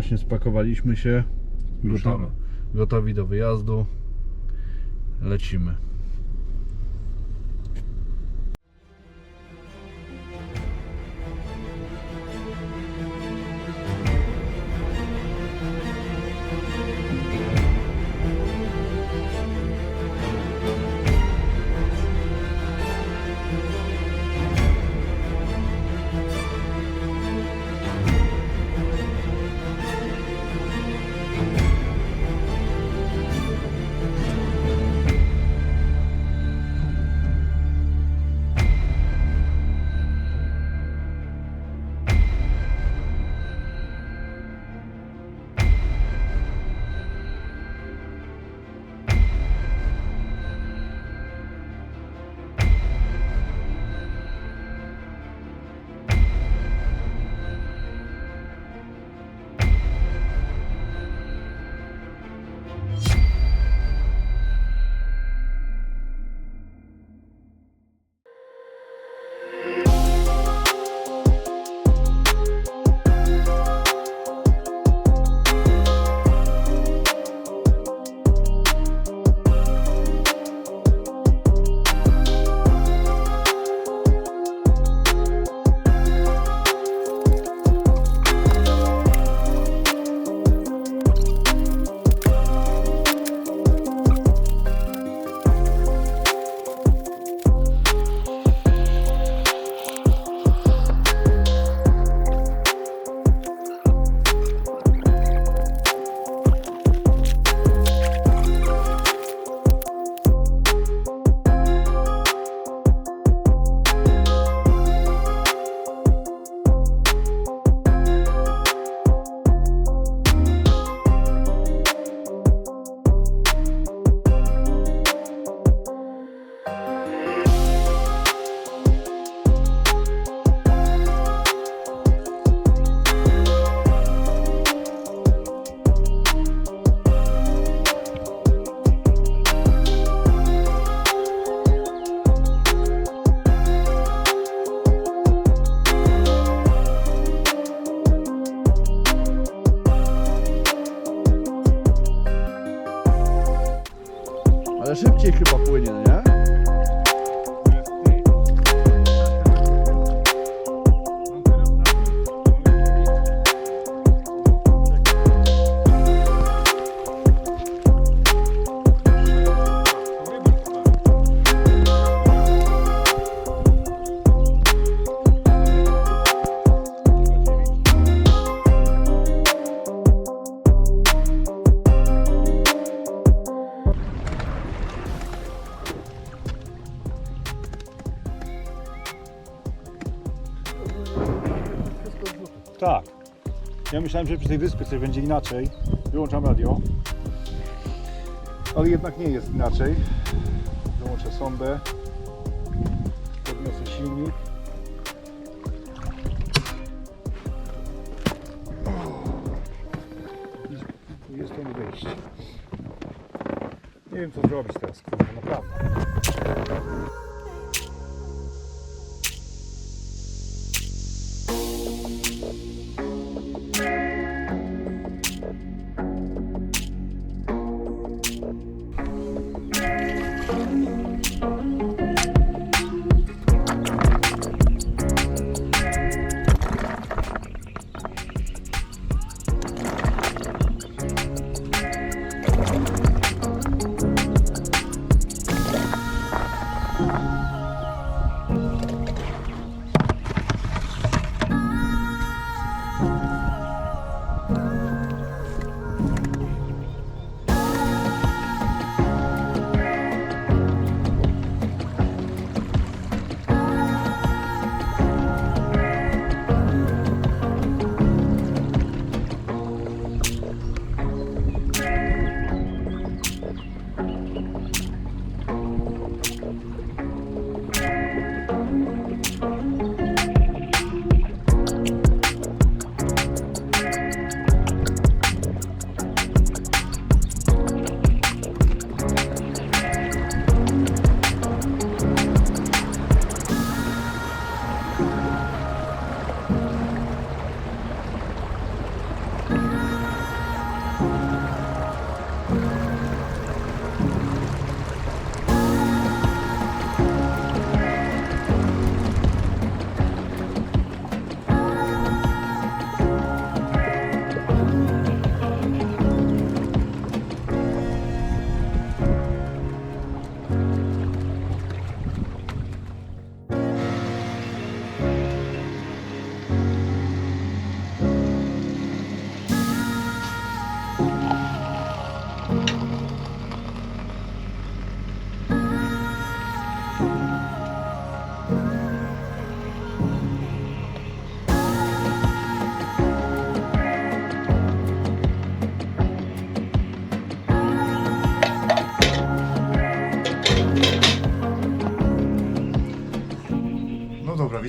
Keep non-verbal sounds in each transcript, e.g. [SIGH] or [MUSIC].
Właśnie spakowaliśmy się. Gotowi, gotowi do wyjazdu. Lecimy. еще попойнее, а? Myślałem, że przy tej wyspie coś będzie inaczej. Wyłączam radio. Ale jednak nie jest inaczej. Wyłączę sondę. Podniosę silnik. Jest to wyjście. Nie wiem co zrobić teraz, kurwa, naprawdę.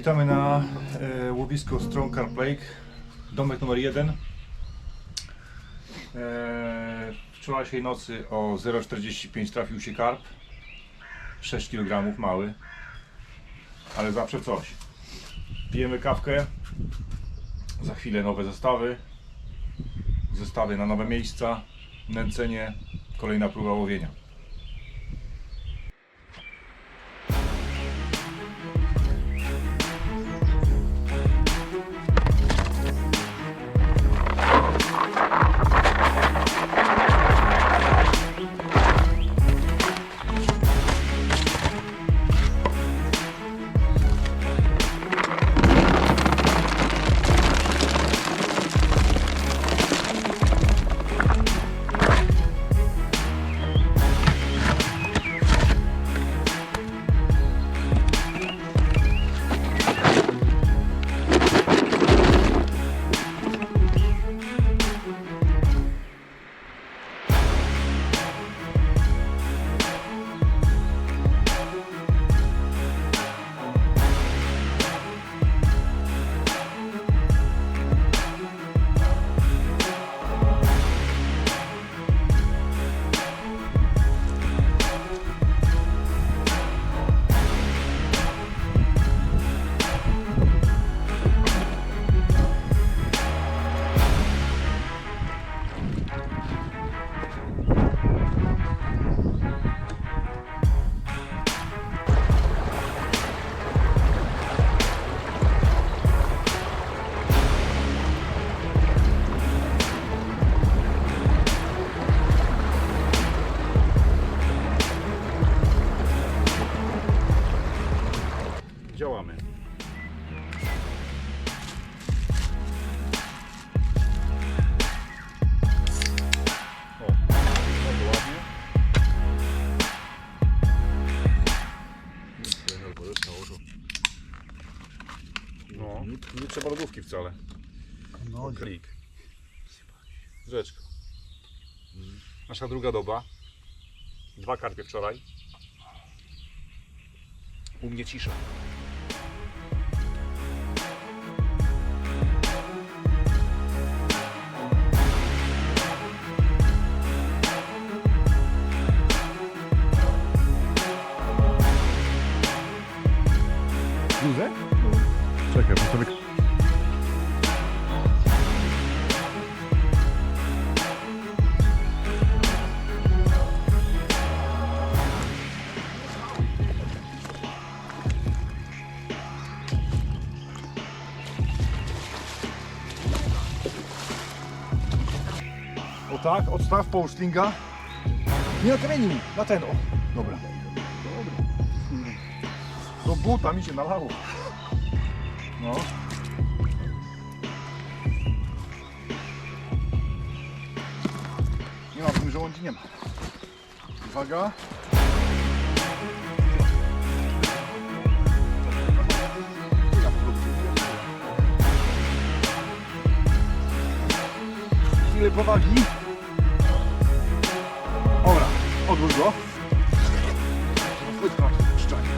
Witamy na e, łowisku Strong Carp Lake, domek numer 1. E, wczorajszej nocy o 0,45 trafił się karp. 6 kg mały, ale zawsze coś. Pijemy kawkę, za chwilę nowe zestawy, zestawy na nowe miejsca, nęcenie, kolejna próba łowienia. Wcale. No, klik. Rzeczko. Nasza druga doba. Dwa karpie wczoraj. U mnie cisza. Tak, odstaw połóż slinga. Nie na kamieniu, na ten, o. Dobra. Do buta mi się nalało. No. Nie ma, w tym żołądzi nie ma. Uwaga. Chwilę powagi. Odłóż go. Chwytka, szczanie.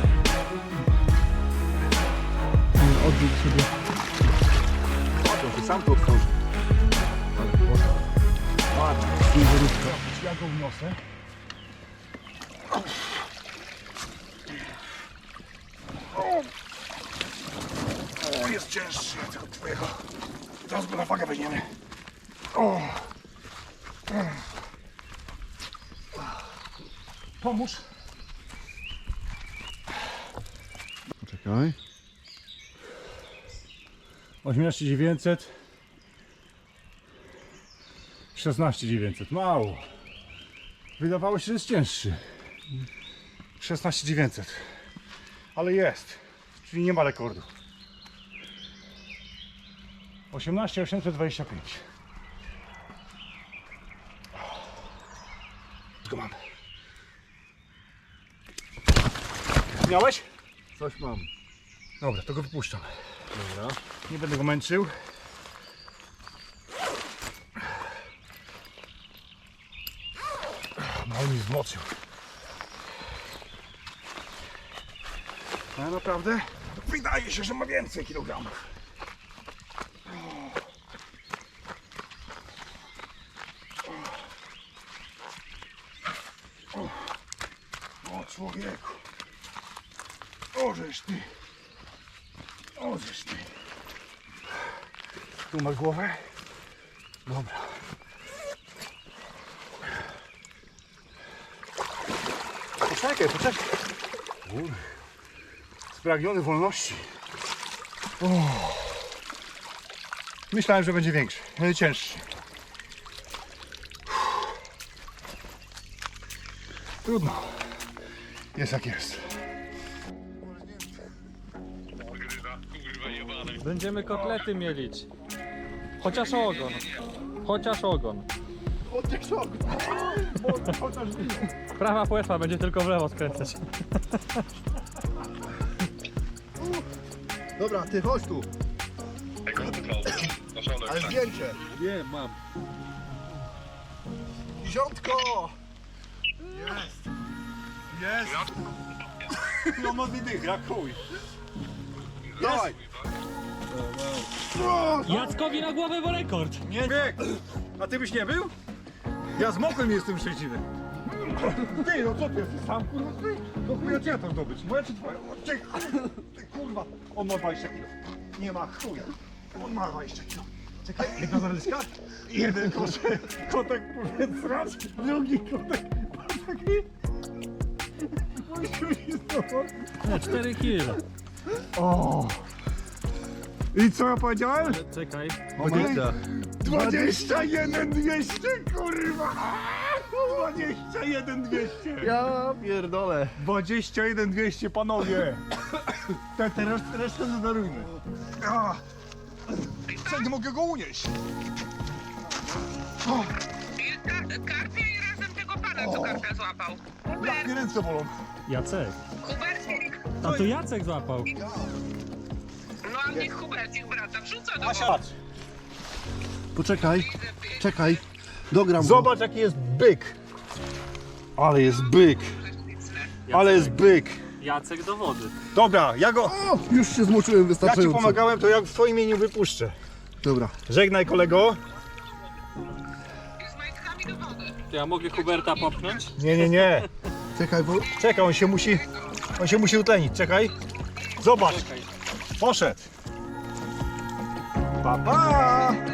Odwróć sobie. O, to sam to otworzy. Ale poszło. Patrz, ja go wniosę. O, jest cięższy od tego twojego. Teraz go na wagę weźmiemy. O. Pomóż. Czekaj. 18900 16900 mało. Wydawało się, że jest cięższy. 16900 ale jest. Czyli nie ma rekordu. 18825 go mam miałeś? Coś mam. Dobra, to go wypuszczam Dobra. Nie będę go męczył. On mi wzmocnił. A naprawdę? wydaje się, że ma więcej kilogramów. O, o człowieku. Ty. Ożeż ty. Tu masz głowę? Dobra. Poczekaj, poczekaj. Kurde. Spragniony wolności. O. Myślałem, że będzie większy, ale cięższy. Trudno. Jest jak jest. Będziemy kotlety mielić. Chociaż ogon. Chociaż ogon. Chociaż [LAUGHS] Chociaż Prawa płetwa będzie tylko w lewo skręcać. Dobra, ty chodź tu. Ale zdjęcie. Wiem, mam. Dziesiątko! Jest! Jest! No modny dych, jak chuj. Dawaj! Jackowi na głowę, bo rekord. Nie bieg! A ty byś nie był? Ja z mokrym jestem szczęśliwy. Ty, no co ty jesteś sam, kurwa, ty? No chuja cię tam zdobyć, moja czy twoja? O, Ty, ty kurwa, on ma 20 kilo. Nie ma chuja. On ma 20 kilo. Czekaj, jedna zaryska? Jeden kotek, kotek powietrzacz, drugi kotek taki. Nie, 4 kilo. O! I co ja powiedziałem? Czekaj. 21 200 kurwa! 21 200! Ja pierdolę. 21 200 panowie! Te, te resztę, resztę zadarujmy. A! Co, nie mogę go unieść! O, I ka- karpia i razem tego pana, co karpia złapał. jak Hubert, mnie ręce bolą. Jacek. Hubercik. A to Jacek złapał. A niech Hubercik wraca, wrzuca do Asia, wody. patrz. Poczekaj, czekaj. Dogram go. Zobacz jaki jest byk. Ale jest byk. Ale jest byk. Jacek do wody. Dobra, ja go... O, już się zmoczyłem Ja ci wystarczająco. pomagałem, to ja w twoim imieniu wypuszczę. Dobra. Żegnaj kolego. Z majtkami do wody. To ja mogę Huberta popchnąć? Nie, nie, nie. Czekaj, bo... Czekaj, on się musi. On się musi utlenić, czekaj. Zobacz, poszedł. Pa, pa!